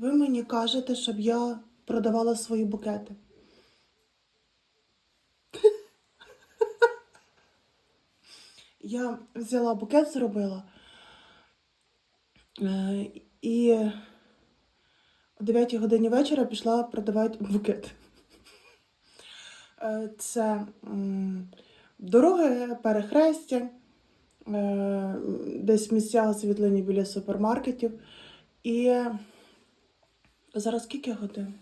Ви мені кажете, щоб я продавала свої букети. Я взяла букет, зробила. е, І о 9 годині вечора пішла продавати букет. Е, Це дороги, перехрестя, е, десь місця освітлені біля супермаркетів. І зараз скільки годин?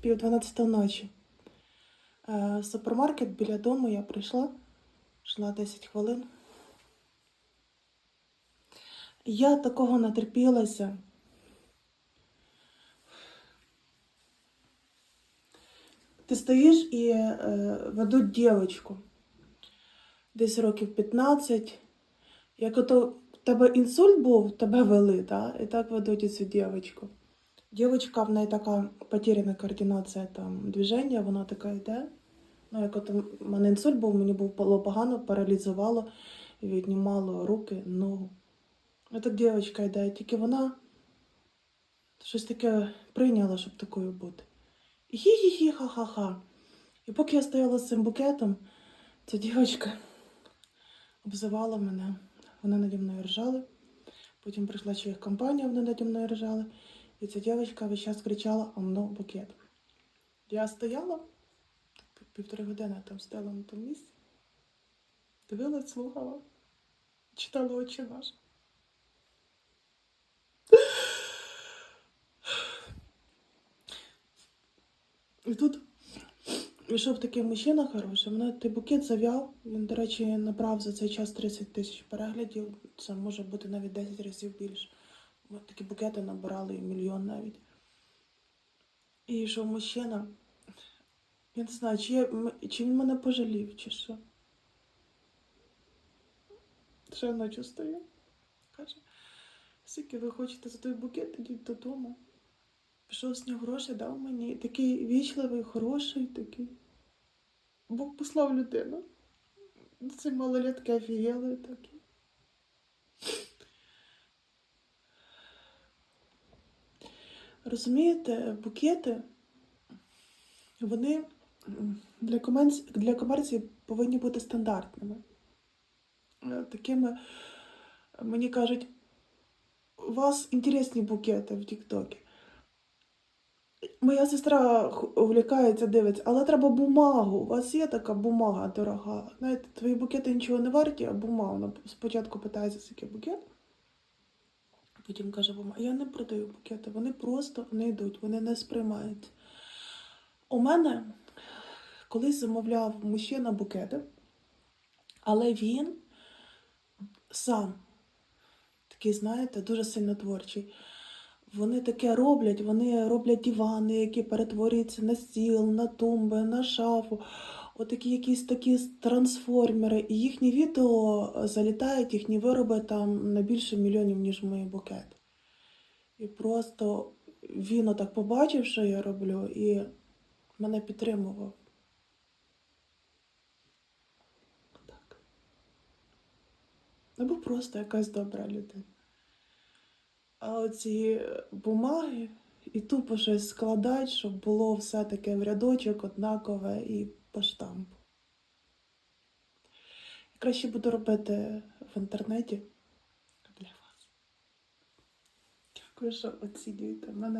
Пів дванадцята ночі. Е, супермаркет біля дому я прийшла, йшла 10 хвилин. Я такого натерпілася. Ти стоїш і е, ведуть дівчинку. Десь років 15. Як ото в тебе інсульт був, тебе вели, да? і так ведуть цю дівчинку. Дівчинка, в неї така потеряна координація там движення, вона така йде. Ну, як от у мене інсульт був, мені було погано, паралізувало, віднімало руки, ногу. А так дівчинка йде, тільки вона щось таке прийняла, щоб такою бути. І хі-хі-хі, ха-ха-ха. І поки я стояла з цим букетом, ця дівчинка обзивала мене. Вони наді мною ржали. Потім прийшла ще їх компанія, вони наді мною ржали. І ця дівчинка весь час кричала «Омно букет. Я стояла півтори години там стояла на тому місці, дивилась, слухала, читала очі наші. І тут йшов такий мужчина хороший, мене той букет зав'яв. Він, до речі, набрав за цей час 30 тисяч переглядів. Це може бути навіть 10 разів більше. Ми такі букети набирали і мільйон навіть. І йшов мужчина. Я не знаю, чи, я, чи він мене пожалів, чи що. Ще ночі стою. Каже, скільки ви хочете за той букет, ідіть додому. Пішов з нього гроші, дав мені. Такий вічливий, хороший, такий. Бог послав людину. Ці малолетки офігели такі. Розумієте, букети, вони для комерції, для комерції повинні бути стандартними. Е, Такими, мені кажуть, у вас інтересні букети в Тіктокі. Моя сестра увлікається, дивиться, але треба бумагу. У вас є така бумага дорога. Знаєте, твої букети нічого не варті, а бумага. Вона спочатку питається, скільки букет. Потім каже, бумага, я не продаю букети, вони просто не йдуть, вони не сприймаються. У мене колись замовляв мужчина букети, але він сам такий, знаєте, дуже сильно творчий. Вони таке роблять, вони роблять дивани, які перетворюються на стіл, на тумби, на шафу. Отакі якісь такі трансформери. І їхні відео залітають, їхні вироби там на більше мільйонів, ніж мої букети. І просто він отак побачив, що я роблю, і мене підтримував. Так. Або просто якась добра людина. А оці бумаги і тупо щось складати, щоб було все таке в рядочок, однакове і по штампу. Краще буду робити в інтернеті для вас. Дякую, що оцінюєте мене.